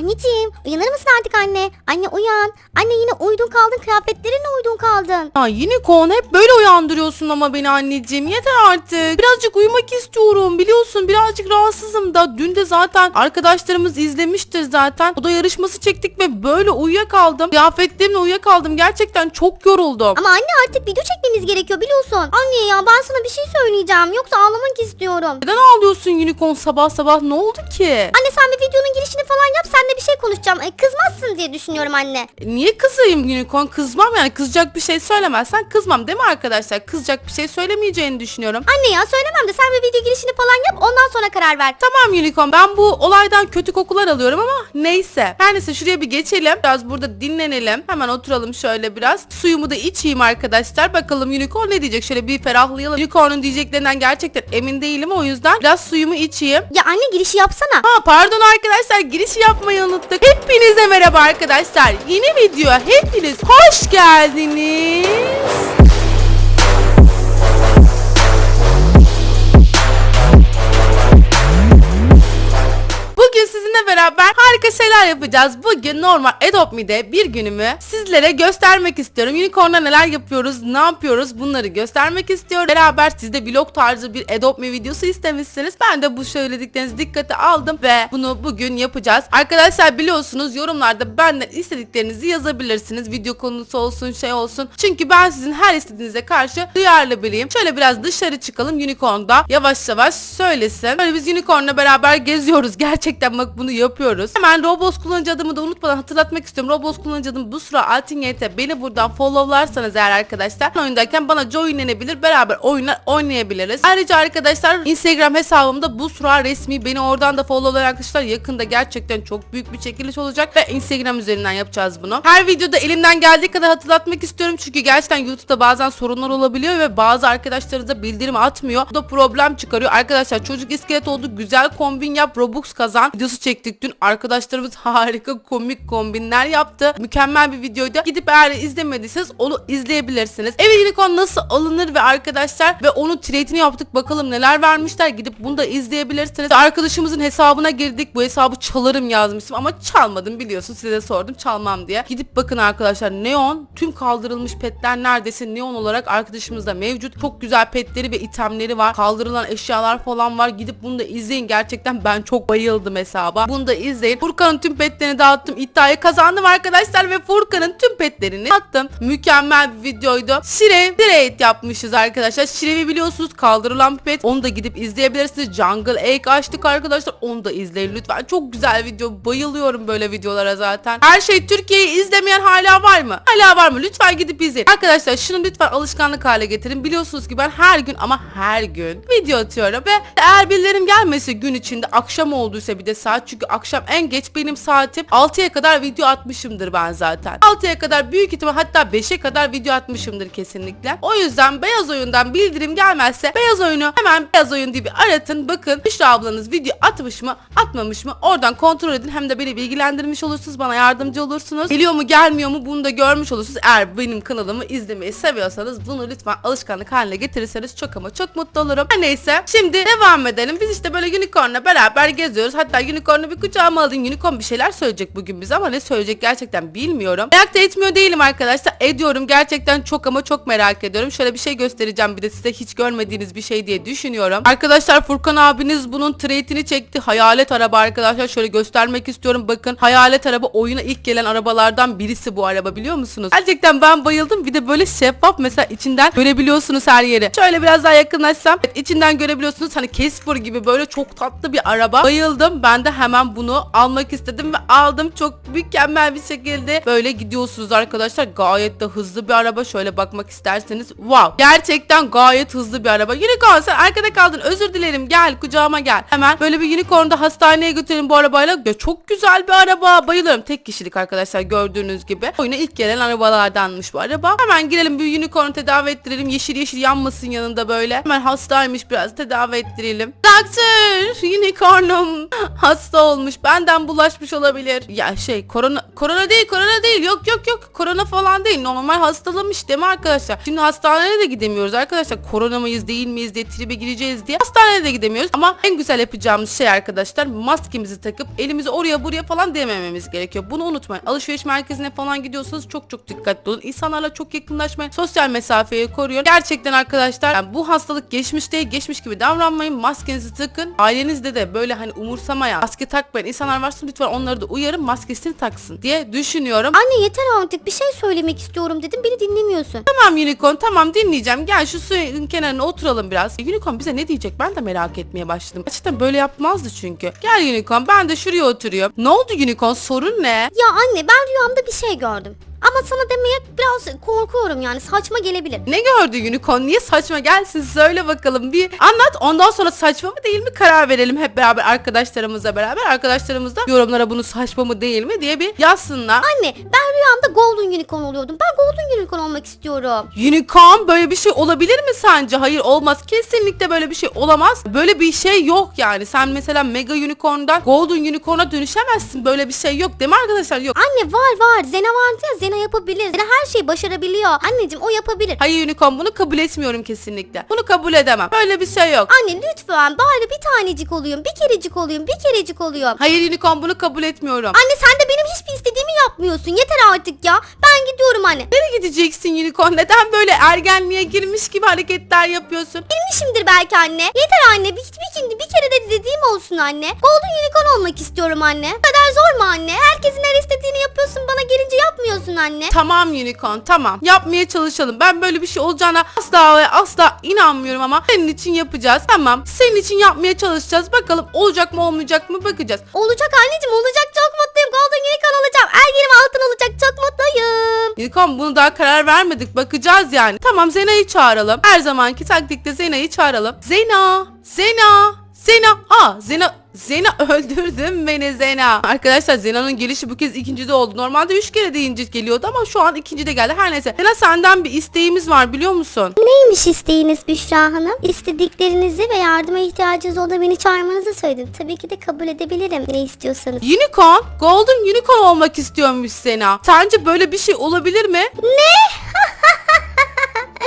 Anneciğim uyanır mısın artık anne? Anne uyan. Anne yine uydun kaldın kıyafetlerinle uydun kaldın. Ya yine kon hep böyle uyandırıyorsun ama beni anneciğim yeter artık. Birazcık uyumak istiyorum biliyorsun birazcık rahatsızım da. Dün de zaten arkadaşlarımız izlemiştir zaten. Oda yarışması çektik ve böyle uyuyakaldım. Kıyafetlerimle uyuyakaldım gerçekten çok yoruldum. Ama anne artık video çekmemiz gerekiyor biliyorsun. Anne ya ben sana bir şey söyleyeceğim. Yoksa ağlamak istiyorum. Neden ağlıyorsun unicorn sabah sabah ne oldu ki? Anne sen bir videonun girişini falan yap. Seninle bir şey konuşacağım. E, kızmazsın diye düşünüyorum anne. Niye kızayım unicorn? Kızmam yani kızacak bir şey söylemezsen kızmam değil mi arkadaşlar? Kızacak bir şey söylemeyeceğini düşünüyorum. Anne ya söylemem de sen bir video girişini falan yap. Ondan sonra karar ver. Tamam unicorn ben bu olaydan kötü kokular alıyorum ama neyse. Her neyse şuraya bir geçelim. Biraz burada dinlenelim. Hemen oturalım şöyle biraz. Suyumu da içeyim arkadaşlar. Bakalım unicorn ne diyecek? Şöyle bir ferahlayalım. Unicorn'un diyeceklerinden gerçekten emin değilim. O yüzden biraz suyumu içeyim. Ya anne girişi yapsana. Ha pardon arkadaşlar girişi yapmayı unuttuk. Hepinize merhaba arkadaşlar. Yeni videoya hepiniz hoş geldiniz. Harika şeyler yapacağız. Bugün normal Adopt Me'de bir günümü sizlere göstermek istiyorum. Unicorn'da neler yapıyoruz, ne yapıyoruz bunları göstermek istiyorum. Beraber siz de vlog tarzı bir Adopt Me videosu istemişsiniz. Ben de bu söylediklerinizi dikkate aldım ve bunu bugün yapacağız. Arkadaşlar biliyorsunuz yorumlarda benden istediklerinizi yazabilirsiniz. Video konusu olsun, şey olsun. Çünkü ben sizin her istediğinize karşı duyarlı biriyim. Şöyle biraz dışarı çıkalım Unicorn'da yavaş yavaş söylesin. Böyle biz Unicorn'la beraber geziyoruz. Gerçekten bak bunu yapıyoruz. Hemen Roblox kullanıcı adımı da unutmadan hatırlatmak istiyorum. Roblox kullanıcı adım bu sıra Altingate. Beni buradan followlarsanız eğer arkadaşlar oyundayken bana joinlenebilir. Beraber oyunlar oynayabiliriz. Ayrıca arkadaşlar Instagram hesabımda bu sıra resmi. Beni oradan da followlayan arkadaşlar yakında gerçekten çok büyük bir çekiliş olacak ve Instagram üzerinden yapacağız bunu. Her videoda elimden geldiği kadar hatırlatmak istiyorum. Çünkü gerçekten YouTube'da bazen sorunlar olabiliyor ve bazı arkadaşlarınız da bildirim atmıyor. Bu da problem çıkarıyor. Arkadaşlar çocuk iskelet oldu. Güzel kombin yap. Robux kazan. Videosu çektik dün. Arkadaşlarımız harika komik kombinler yaptı. Mükemmel bir videoydu. Gidip eğer izlemediyseniz onu izleyebilirsiniz. Evet Unicorn nasıl alınır ve arkadaşlar ve onun trade'ini yaptık. Bakalım neler vermişler. Gidip bunu da izleyebilirsiniz. Arkadaşımızın hesabına girdik. Bu hesabı çalarım yazmıştım ama çalmadım biliyorsun. Size sordum çalmam diye. Gidip bakın arkadaşlar Neon tüm kaldırılmış petler neredeyse Neon olarak arkadaşımızda mevcut. Çok güzel petleri ve itemleri var. Kaldırılan eşyalar falan var. Gidip bunu da izleyin. Gerçekten ben çok bayıldım hesaba. Bunu da izleyin. Furkan'ın tüm petlerini dağıttım. İddiayı kazandım arkadaşlar ve Furkan'ın tüm petlerini attım. Mükemmel bir videoydu. Şirev trade yapmışız arkadaşlar. Şirev'i biliyorsunuz kaldırılan bir pet. Onu da gidip izleyebilirsiniz. Jungle Egg açtık arkadaşlar. Onu da izleyin lütfen. Çok güzel video. Bayılıyorum böyle videolara zaten. Her şey Türkiye'yi izlemeyen hala var mı? Hala var mı? Lütfen gidip izleyin. Arkadaşlar şunu lütfen alışkanlık hale getirin. Biliyorsunuz ki ben her gün ama her gün video atıyorum ve eğer bildirim gelmesi gün içinde akşam olduysa bir de saat çünkü akşam en geç benim saatim 6'ya kadar video atmışımdır ben zaten. 6'ya kadar büyük ihtimal hatta 5'e kadar video atmışımdır kesinlikle. O yüzden beyaz oyundan bildirim gelmezse beyaz oyunu hemen beyaz oyun diye bir aratın bakın Büşra ablanız video atmış mı atmamış mı oradan kontrol edin hem de beni bilgilendirmiş olursunuz bana yardımcı olursunuz. Geliyor mu gelmiyor mu bunu da görmüş olursunuz. Eğer benim kanalımı izlemeyi seviyorsanız bunu lütfen alışkanlık haline getirirseniz çok ama çok mutlu olurum. Her neyse şimdi devam edelim. Biz işte böyle unicornla beraber geziyoruz. Hatta unicorn'u bir kucağıma alın. Unicorn bir şeyler söyleyecek bugün bize ama ne söyleyecek gerçekten bilmiyorum. Merak da etmiyor değilim arkadaşlar. Ediyorum gerçekten çok ama çok merak ediyorum. Şöyle bir şey göstereceğim bir de size hiç görmediğiniz bir şey diye düşünüyorum. Arkadaşlar Furkan abiniz bunun trade'ini çekti. Hayalet araba arkadaşlar. Şöyle göstermek istiyorum. Bakın hayalet araba oyuna ilk gelen arabalardan birisi bu araba biliyor musunuz? Gerçekten ben bayıldım. Bir de böyle şeffaf mesela içinden görebiliyorsunuz her yeri. Şöyle biraz daha yakınlaşsam evet, içinden görebiliyorsunuz. Hani Casper gibi böyle çok tatlı bir araba. Bayıldım. Ben de hemen bunu almak istedim ve aldım. Çok mükemmel bir şekilde böyle gidiyorsunuz arkadaşlar. Gayet de hızlı bir araba. Şöyle bakmak isterseniz. Wow. Gerçekten gayet hızlı bir araba. Unicorn sen arkada kaldın. Özür dilerim. Gel kucağıma gel. Hemen böyle bir unicorn'u da hastaneye götürelim bu arabayla. Ya çok güzel bir araba. Bayılıyorum. Tek kişilik arkadaşlar gördüğünüz gibi. Oyuna ilk gelen arabalardanmış bu araba. Hemen girelim bir unicorn'u tedavi ettirelim. Yeşil yeşil yanmasın yanında böyle. Hemen hastaymış biraz tedavi ettirelim. Doktor unicorn'um. hasta olmuş. Benden bulaşmış olabilir. Ya şey korona korona değil korona değil. Yok yok yok korona falan değil. Normal hastalamış değil mi arkadaşlar? Şimdi hastaneye de gidemiyoruz arkadaşlar. Korona mıyız değil miyiz diye tribe gireceğiz diye. Hastaneye de gidemiyoruz. Ama en güzel yapacağımız şey arkadaşlar maskemizi takıp elimizi oraya buraya falan demememiz gerekiyor. Bunu unutmayın. Alışveriş merkezine falan gidiyorsanız çok çok dikkatli olun. İnsanlarla çok yakınlaşmayın. Sosyal mesafeyi koruyun. Gerçekten arkadaşlar yani bu hastalık geçmiş değil. Geçmiş gibi davranmayın. Maskenizi takın. Ailenizde de böyle hani umursamayan, maske takmayan insanlar varsa lütfen onları da uyarın maskesini taksın diye düşünüyorum. Anne yeter artık bir şey söylemek istiyorum dedim beni dinlemiyorsun. Tamam Unicorn tamam dinleyeceğim. Gel şu suyun kenarına oturalım biraz. Unicorn bize ne diyecek ben de merak etmeye başladım. Gerçekten böyle yapmazdı çünkü. Gel Unicorn ben de şuraya oturuyorum. Ne oldu Unicorn sorun ne? Ya anne ben rüyamda bir şey gördüm. Ama sana demeye biraz korkuyorum yani saçma gelebilir. Ne gördü Unicorn? Niye saçma? Gelsin söyle bakalım bir anlat. Ondan sonra saçma mı değil mi karar verelim hep beraber arkadaşlarımızla beraber. Arkadaşlarımız da yorumlara bunu saçma mı değil mi diye bir yazsınlar. Anne ben rüyamda Golden Unicorn oluyordum. Ben Golden Unicorn olmak istiyorum. Unicorn böyle bir şey olabilir mi sence? Hayır olmaz. Kesinlikle böyle bir şey olamaz. Böyle bir şey yok yani. Sen mesela Mega Unicorn'dan Golden Unicorn'a dönüşemezsin. Böyle bir şey yok değil mi arkadaşlar? Yok. Anne var var. Zena vardı ya Zena yapabilir. Zena her şeyi başarabiliyor. Anneciğim o yapabilir. Hayır Unicorn bunu kabul etmiyorum kesinlikle. Bunu kabul edemem. Böyle bir şey yok. Anne lütfen bari bir tanecik olayım. Bir kerecik olayım. Bir kerecik olayım. Hayır Unicorn bunu kabul etmiyorum. Anne sen de benim hiçbir istediğimi yapmıyorsun. Yeter artık ya. Ben gidiyorum anne. Nereye gideceksin Unicorn? Neden böyle ergenliğe girmiş gibi hareketler yapıyorsun? Bilmişimdir belki anne. Yeter anne. Bir, bir, şimdi bir kere de dediğim olsun anne. Golden Unicorn olmak istiyorum anne. Bu kadar zor mu anne? Herkesin her istediğini yapıyorsun. Anne. Tamam Unicorn tamam. Yapmaya çalışalım. Ben böyle bir şey olacağına asla ve asla inanmıyorum ama senin için yapacağız. Tamam. Senin için yapmaya çalışacağız. Bakalım olacak mı olmayacak mı bakacağız. Olacak anneciğim olacak. Çok mutluyum. Golden Unicorn olacağım. Her yerim altın olacak. Çok mutluyum. Unicorn bunu daha karar vermedik. Bakacağız yani. Tamam Zena'yı çağıralım. Her zamanki taktikte Zena'yı çağıralım. Zena! Zena! Zena! Aa Zena Zena öldürdün beni Zena. Arkadaşlar Zena'nın gelişi bu kez ikinci de oldu. Normalde üç kere deyince geliyordu ama şu an ikinci de geldi. Her neyse. Zena senden bir isteğimiz var biliyor musun? Neymiş isteğiniz Büşra Hanım? İstediklerinizi ve yardıma ihtiyacınız olduğunda beni çağırmanızı söyledim. Tabii ki de kabul edebilirim ne istiyorsanız. Unicorn, Golden Unicorn olmak istiyormuş Sena. Sence böyle bir şey olabilir mi?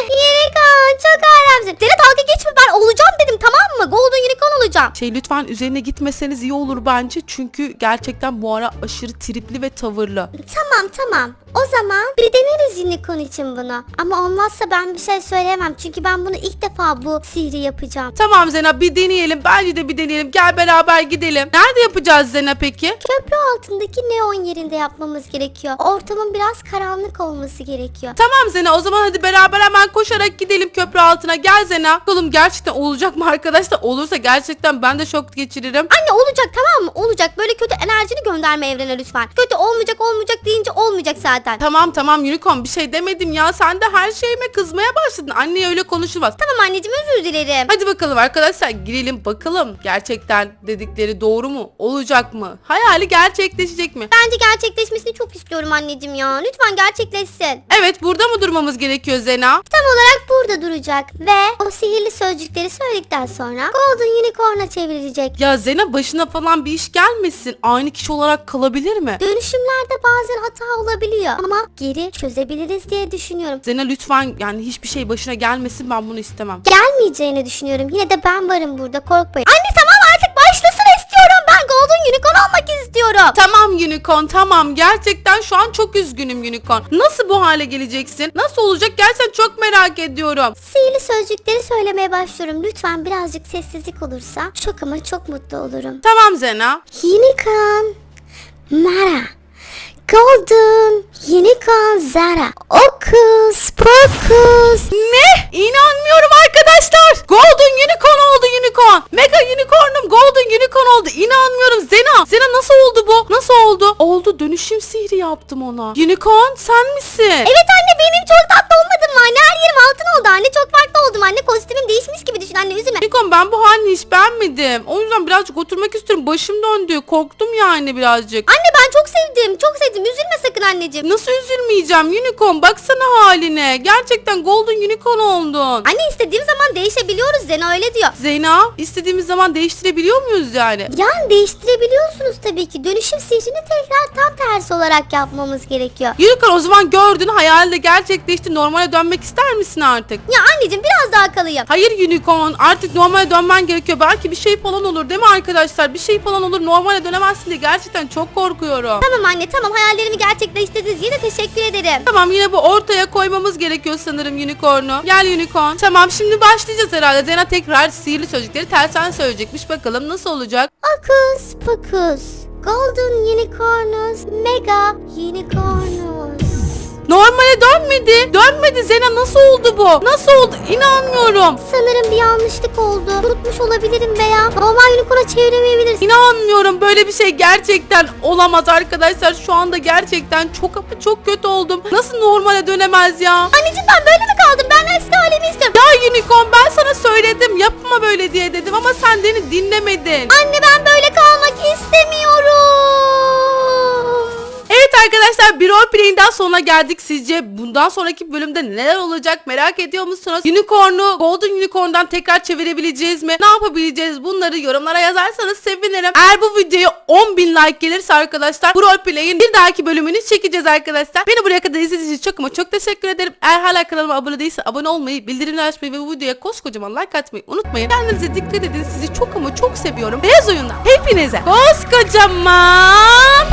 Unicorn çok alemsin. Seni dalga geçme ben olacağım dedim tamam mı? Golden Unicorn olacağım. Şey lütfen üzerine gitmeseniz iyi olur bence. Çünkü gerçekten bu ara aşırı tripli ve tavırlı. Tamam tamam. O zaman bir deneriz unicorn için bunu. Ama olmazsa ben bir şey söyleyemem. Çünkü ben bunu ilk defa bu sihri yapacağım. Tamam Zena bir deneyelim. Bence de bir deneyelim. Gel beraber gidelim. Nerede yapacağız Zena peki? Köprü altındaki neon yerinde yapmamız gerekiyor. Ortamın biraz karanlık olması gerekiyor. Tamam Zena o zaman hadi beraber hemen koşarak gidelim köprü altına. Gel Zena. Bakalım gerçekten olacak mı arkadaşlar? Olursa gerçekten ben de şok geçiririm. Anne olacak tamam mı? Olacak. Böyle kötü enerjini gönderme evrene lütfen. Kötü olmayacak olmayacak deyince olmayacak zaten. Tamam tamam Unicorn bir şey demedim ya. Sen de her şeyime kızmaya başladın. Anneye öyle konuşulmaz. Tamam anneciğim özür dilerim. Hadi bakalım arkadaşlar girelim bakalım gerçekten dedikleri doğru mu? Olacak mı? Hayali gerçekleşecek mi? Bence gerçekleşmesini çok istiyorum anneciğim ya. Lütfen gerçekleşsin. Evet burada mı durmamız gerekiyor Zena? Tam olarak burada duracak ve o sihirli sözcükleri söyledikten sonra Golden Unicorn'a çevrilecek. Ya Zena başına falan bir iş gelmesin. Aynı kişi olarak kalabilir mi? Dönüşümlerde bazen hata olabiliyor ama geri çözebiliriz diye düşünüyorum. Zena lütfen yani hiçbir şey başına gelmesin ben bunu istemem. Gelmeyeceğini düşünüyorum. Yine de ben varım burada korkmayın. Anne tamam artık başlasın istiyorum. Ben Golden Unicorn olmak istiyorum. Tamam Unicorn tamam gerçekten şu an çok üzgünüm Unicorn. Nasıl bu hale geleceksin? Nasıl olacak gerçekten çok merak ediyorum. Sihirli sözcükleri söylemeye başlıyorum. Lütfen birazcık sessizlik olursa çok ama çok mutlu olurum. Tamam Zena. Unicorn, Mara, Golden, Unicorn, Zara, Okus, Pokus. Ne? İnanmıyorum arkadaşlar. Golden Unicorn oldu Unicorn. Mega Unicorn'um Golden Unicorn oldu. İnanmıyorum Zena. Zena nasıl oldu bu? Nasıl oldu? Oldu dönüşüm sihri yaptım ona. Unicorn sen misin? Evet anne benim çok tatlı olmadım mı anne? Her yerim altın oldu anne. Çok farklı oldum anne. Kostümüm değişmiş gibi düşün anne üzülme. Unicorn ben bu halini hiç beğenmedim. O yüzden birazcık oturmak istiyorum. Başım döndü. Korktum yani birazcık. Anne ben çok sevdim. Çok sevdim. Üzülme sakın anneciğim. Nasıl üzülmeyeceğim Unicorn? Baksana haline. Gerçekten Golden Unicorn oldun. Anne istediğim zaman zaman değişebiliyoruz Zena öyle diyor. Zeyna istediğimiz zaman değiştirebiliyor muyuz yani? Yani değiştirebiliyorsunuz tabii ki. Dönüşüm sihrini tekrar tam tersi olarak yapmamız gerekiyor. Unicorn o zaman gördün hayal de gerçekleşti. Normale dönmek ister misin artık? Ya anneciğim biraz daha kalayım. Hayır Unicorn artık normale dönmen gerekiyor. Belki bir şey falan olur değil mi arkadaşlar? Bir şey falan olur normale dönemezsin diye gerçekten çok korkuyorum. Tamam anne tamam hayallerimi gerçekleştirdiniz. Yine teşekkür ederim. Tamam yine bu ortaya koymamız gerekiyor sanırım unicorn'u. Gel unicorn. Tamam şimdi başlayacağız herhalde. Zena tekrar sihirli sözcükleri tersten söyleyecekmiş. Bakalım nasıl olacak? Akus pokus. Golden unicornus. Mega unicornus. Normale dönmedi. Dönmedi Zena nasıl oldu bu? Nasıl oldu? İnanmıyorum. Sanırım bir yanlışlık oldu. Unutmuş olabilirim veya normal unicorn'a çeviremeyebiliriz. İnanmıyorum böyle bir şey gerçekten olamaz arkadaşlar. Şu anda gerçekten çok ama çok kötü oldum. Nasıl normale dönemez ya? Anneciğim ben böyle mi kaldım? Ben eski halimi istiyorum. Ya unicorn ben sana söyledim yapma böyle diye dedim ama sen beni dinlemedin. Anne ben böyle kalmak istemiyorum. Evet arkadaşlar bir roleplay'in daha sonuna geldik. Sizce bundan sonraki bölümde neler olacak merak ediyor musunuz? Unicorn'u Golden Unicorn'dan tekrar çevirebileceğiz mi? Ne yapabileceğiz? Bunları yorumlara yazarsanız sevinirim. Eğer bu videoya 10.000 like gelirse arkadaşlar bu roleplay'in bir dahaki bölümünü çekeceğiz arkadaşlar. Beni buraya kadar izlediğiniz için çok ama çok teşekkür ederim. Eğer hala kanalıma abone değilse abone olmayı, bildirimleri açmayı ve bu videoya koskocaman like atmayı unutmayın. Kendinize dikkat edin. Sizi çok ama çok seviyorum. Beyaz oyundan hepinize koskocaman.